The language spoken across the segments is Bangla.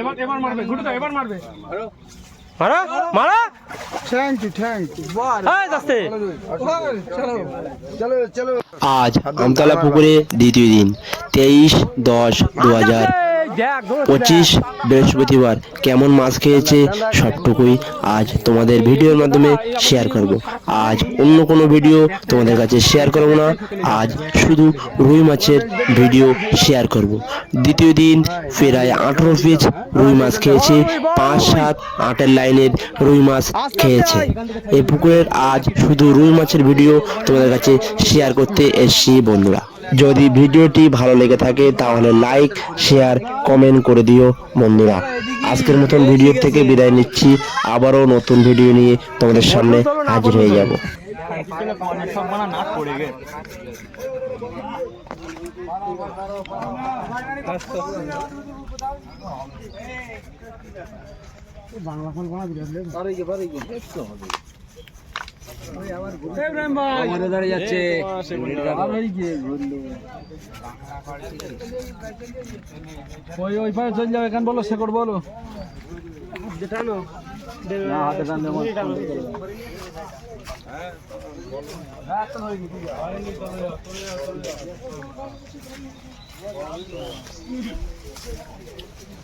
এবার এবার মারবে ঘুরে দাও এবার মারবে। মারা? মারা? থ্যাংক ইউ থ্যাংক ইউ হ্যাঁ যাচ্ছে। চলো চলো। আজ আমতলা পুকুরে দ্বিতীয় দিন তেইশ দশ দু হাজার পঁচিশ বৃহস্পতিবার কেমন মাছ খেয়েছে সবটুকুই আজ তোমাদের ভিডিওর মাধ্যমে শেয়ার করব। আজ অন্য কোনো ভিডিও তোমাদের কাছে শেয়ার করব না। আজ শুধু রুই মাছের ভিডিও শেয়ার করব। দ্বিতীয় দিন প্রায় আঠেরো পিস রুই মাছ খেয়েছে, পাঁচ সাত আটের লাইনের রুই মাছ খেয়েছে। এই পুকুরের আজ শুধু রুই মাছের ভিডিও তোমাদের কাছে শেয়ার করতে এসছি বন্ধুরা। যদি ভিডিওটি ভালো লেগে থাকে তাহলে লাইক শেয়ার কমেন্ট করে দিও বন্ধুরা। আজকের মতন ভিডিও থেকে বিদায় নিচ্ছি। আবারও নতুন ভিডিও নিয়ে তোমাদের সামনে হাজির হয়ে যাব। বাংলা ফোন বাড়ি ইব্রাহিম ওই ওই পায়ে যাবে কেন বলো শেকড় বলো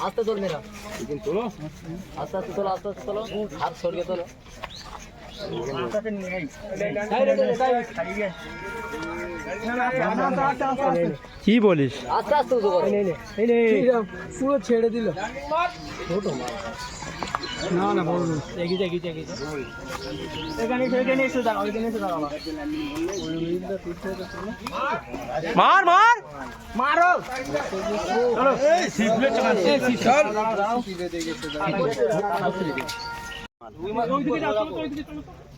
আস্তে তোল মেরা আস্তে আস্তে তোলো আস্তে আস্তে তোলো হাত সরিয়ে তোলো কি বলিস পুরো ছেড়ে দিল না না।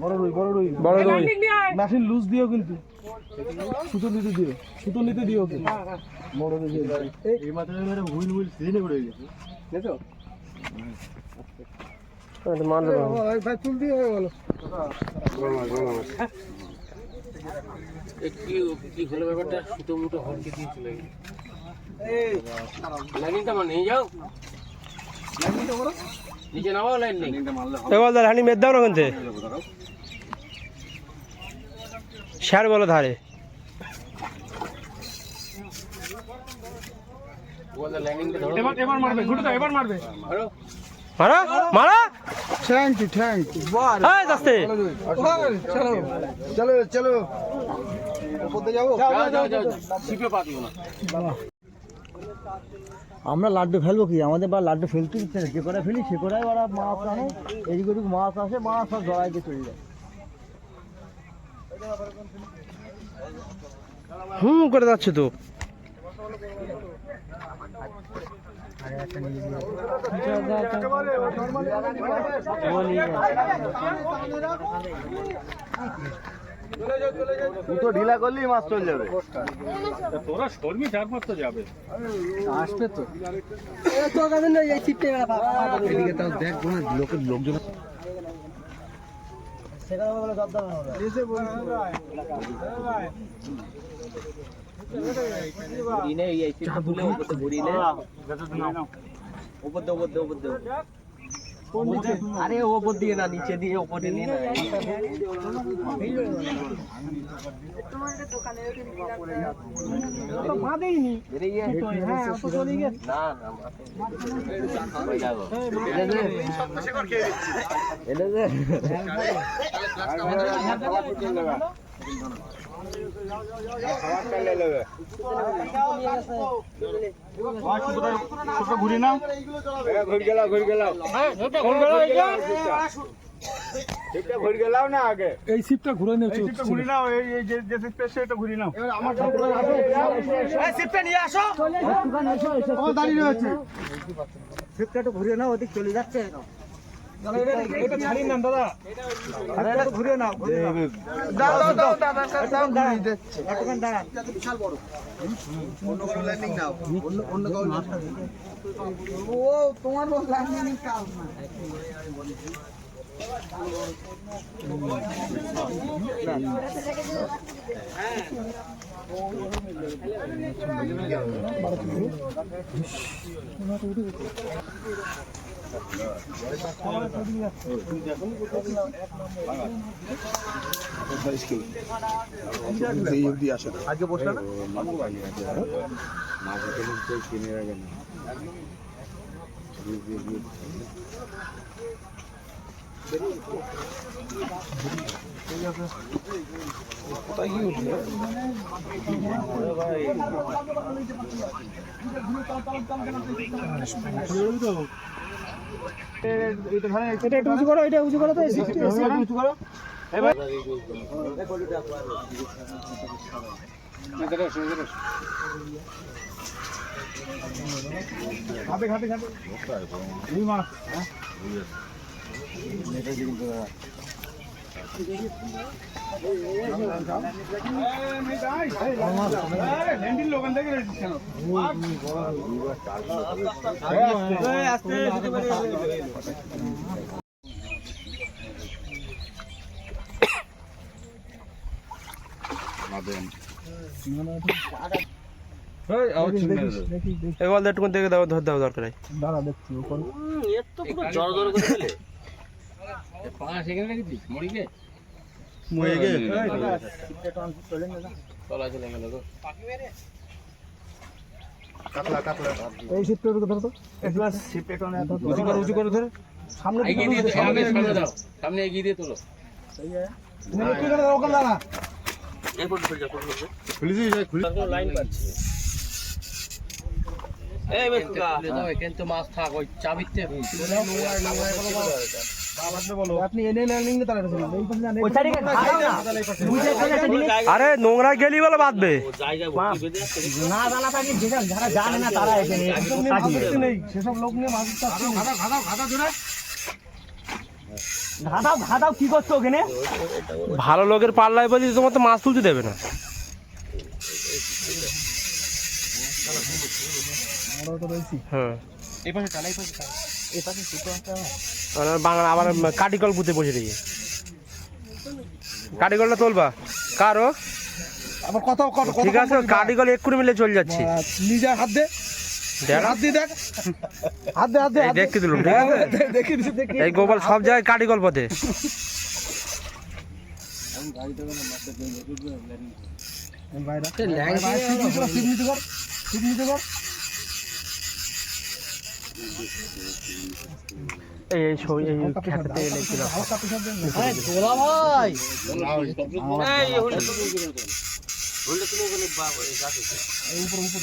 বড় রুই বড় রুই বড় রুই। মেশিন লুজ দিও কিন্তু সুতো নিতে দিও সুতো নিতে দিও কিন্তু বড় রুই দাও। এই দেখো? মার ও ভাই তুল হয়ে গেল কি হলো ব্যাপারটা সুতো মুটো হরকে দিয়ে চলে গেল লাইনিংটা মানে নিয়ে যাও নিচে নামাও লাইন নেই। এবার হানি মেদ দাও না কিন্তু বলো ধারে। লাইনিংটা ধরো। এবার এবার মারবে ঘুরে দাও এবার মারবে। ধরো মারা মারা। থ্যাংক ইউ থ্যাংক ইউ যাচ্ছে চলো চলো। চলো উপরে যাব? যাও যাও যাও ছিপে পা দিও না। আমরা লাড্ডু ফেলব কি? আমাদের বা লাড্ডু ফেলতে দিচ্ছে না। যে করে ফেলি সে করাই ওরা মাছ আনে এদিক ওদিক মাছ আসে মাছ সব জড়াই দিয়ে চলে যায়। হুম করে যাচ্ছে তো। দুটো ঢিলা করলেই মাছ চলে যাবে। তোরা শর্মি তো যাবে। আসবে তো। এদিকে তাও দেখ কোনো লোকের লোকজন সেখানে বলে জব আরে ওপর দিয়ে না নিচে দিয়ে ওপরে নিয়ে না তো চলে গেছে না ঘুরি এই সিটটা ঘুরে নাও এই এই যে যে সেটা ঘুরি নাও আমার সিটটা নিয়ে আসো আমার দাঁড়িয়ে রয়েছে। সিটটা একটু ঘুরিয়ে নাও ওদিক চলে যাচ্ছে। এটা ছাড়ি না দাদা। আরে এটা দাও দাও দাও দাদা দাও দাঁড়ান, একটুখানি দাঁড়ান। এটা একটু উঁচু করো এটা উঁচু করো তো উঁচু করো। হাতে হাতে এই মাছ এবার একটু দেখে দাও ধর দাও দরকার দাঁড়া দেখছি জড় জড় করে দিলে পা সেখানে রেখেছিস? মরিকে তলা চলে গেল গো। এই সিটটা একটু ধরো তো। একটু সিটটা একটু এত উঁচু করো উঁচু করো ধরে। সামনে এগিয়ে দিয়ে সামনে সামনে দাও। সামনে এগিয়ে দিয়ে তোলো। তুমি করে ওখানে দাঁড়া। লাইন পাচ্ছি। এখানে মাছ থাক ওই চাবিতে আরে নোংরা গেলি বলে বাঁধবে। না জানা থাকে যারা জানে না তারা সেসব লোক নিয়ে মাছ কি করছ ওখানে? ভালো লোকের পাল্লায় বলছি তোমার তো মাছ তুলতে দেবে না আমরাও তো রয়েছি হ্যাঁ আর বাংলা আবার কাটিকল পুঁতে বসে রয়েছে কাটিকলটা তোলবা কারও আবার কত ঠিক আছে কাটিকল এক্ষুনি মিলে চলে যাচ্ছি নিজে হাত দে এই গোপাল সব জায়গায় বাইরে সিট নিতে কর এই এই ছবি এই খেতে লেগেছিল হালকা পেছন দেন। দোলা ভাই! এই হলে তো হলে তুমি ওখানে বাবা গাছে এই এই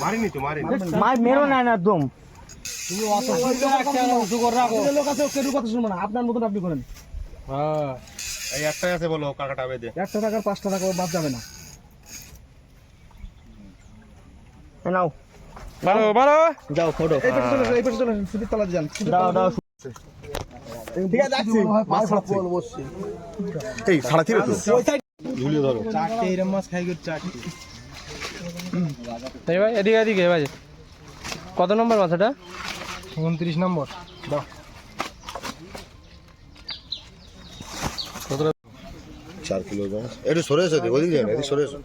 হয়ে গেল তুমি মার মেরো না না একদম তুমি অত নিজের লোক আছে, কেউ কথা শুনবে না। আপনার মতন আপনি করেন। হ্যাঁ এই একটাই আছে বলো কাকাটা বেঁধে। একটা টাকার পাঁচটা টাকা বাদ যাবে না। নাও। মারো মারো। যাও ফটো। এই পেছনে চলে এই পেছনে চলে আসুন, সিটির যান। দাও দাও ঠিক আছে যাচ্ছি। মাছ ছাড়ছে এই সাড়ে তিনে তো। চারটে এরম মাছ খাই করে চারটে ভাই এদিকে এদিকে ভাই। কত নম্বর মাথাটা উনত্রিশ নম্বর। বাহ। চার কিলো একটু সরে এসো ওদিকে যাই এদিকে সরে এসো।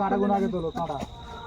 কাটা গুণ আগে তোলো কাটা।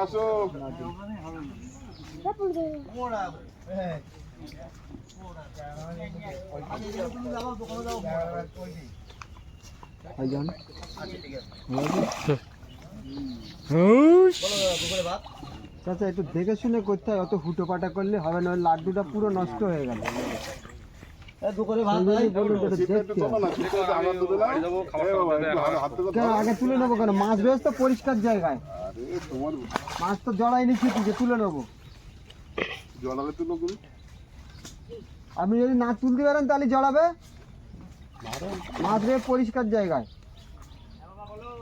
আসো চাচা একটু দেখে শুনে করতে হয় অত হুটো পাটা করলে হবে না লাড্ডুটা পুরো নষ্ট হয়ে গেল আগে তুলে নেব কেন? মাছ বেশ তো পরিষ্কার জায়গায়। মাছ তো জড়াই নিচ্ছি যে তুলে নেব। জলালে তুলো আপনি যদি না তুলতে পারেন তাহলে জড়াবে। মাছ বেশ পরিষ্কার জায়গায়।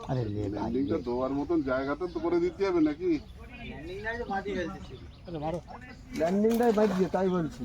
বিল্ডিংটা দেওয়ার মতন জায়গাটা তো করে দিতে হবে নাকি? ল্যান্ডিংটাই তাই বলছি।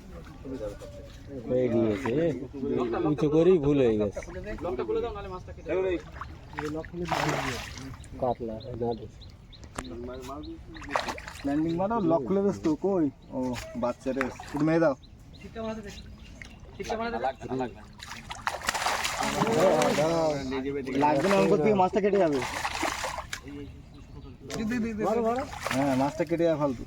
ল্যান্ডিং মানে লক খুলে বেশ তো কই? ও বাচ্চা রে একটু মেয়ে দাও। লাগবে না অঙ্ক থেকে মাছটা কেটে যাবে। হ্যাঁ মাছটা কেটে যাবে ফালতু।